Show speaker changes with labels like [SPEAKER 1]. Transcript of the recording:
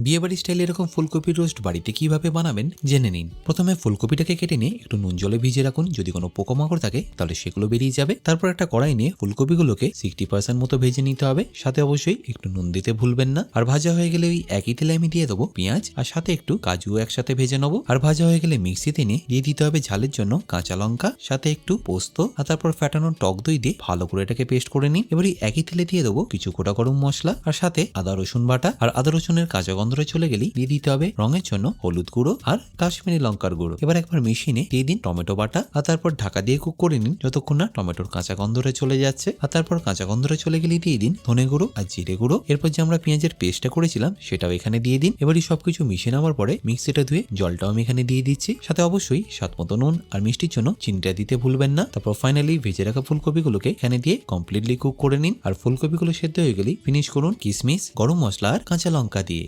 [SPEAKER 1] বিয়েবাড়ি স্টাইলে এরকম ফুলকপি রোস্ট বাড়িতে কীভাবে বানাবেন জেনে নিন। প্রথমে ফুলকপিটাকে কেটে নিয়ে একটু নুন জলে ভিজিয়ে রাখুন। যদি কোনো পোকামাকড় থাকে, তাহলে সেগুলো বেরিয়ে যাবে। তারপর একটা কড়াই নিয়ে ফুলকপিগুলোকে সিক্সটি পার্সেন্ট মতো ভেজে নিতে হবে। সাথে অবশ্যই একটু নুন দিতে ভুলবেন না। আর ভাজা হয়ে গেলে ওই একই তেলে আমি দিয়ে দেবো পেঁয়াজ। আর সাথে একটু কাজু একসাথে ভেজে নেব। আর ভাজা হয়ে গেলে মিক্সিতে নিয়ে দিয়ে দিতে হবে ঝালের জন্য কাঁচা লঙ্কা। সাথে একটু পোস্ত। আর তারপর ফ্যাটানো টক দই দিয়ে ভালো করে এটাকে পেস্ট করে নিন। এবার এই একই তেলে দিয়ে দেবো কিছু গোটা গরম মশলা। আর সাথে আদা রসুন বাটা। আর আদা রসুনের কাঁচা গন্ধটা চলে গেলেই দিয়ে দিতে হবে রঙের জন্য হলুদ গুঁড়ো আর কাশ্মীরি লঙ্কার গুঁড়ো। এবার একবার মেশিনে দিয়ে দিন টমেটো বাটা, আর তারপর ঢাকা দিয়ে কুক করে নিন। যতক্ষণ না টমেটোর কাঁচা গন্ধটা চলে যাচ্ছে, আর তারপর কাঁচা গন্ধটা চলে গেলে, দিয়ে দিন ধনে গুঁড়ো আর জিরে গুঁড়ো। এরপর যে আমরা পেঁয়াজের পেস্টটা করেছিলাম, সেটাও এখানে দিয়ে দিন। এবার এই সবকিছু মিশিয়ে নেওয়ার পরে মিক্সিটা ধুয়ে জলটাও আমি এখানে দিয়ে দিচ্ছি। সাথে অবশ্যই স্বাদ মতো নুন আর মিষ্টির জন্য চিনিটা দিতে ভুলবেন না। তারপর ফাইনালি ভেজে রাখা ফুলকপিগুলোকে এখানে দিয়ে কমপ্লিটলি কুক করে নিন। আর ফুলকপিগুলো সেদ্ধ হয়ে গেলেই ফিনিশ করুন কিশমিশ গরম মশলা আর কাঁচা লঙ্কা দিয়ে।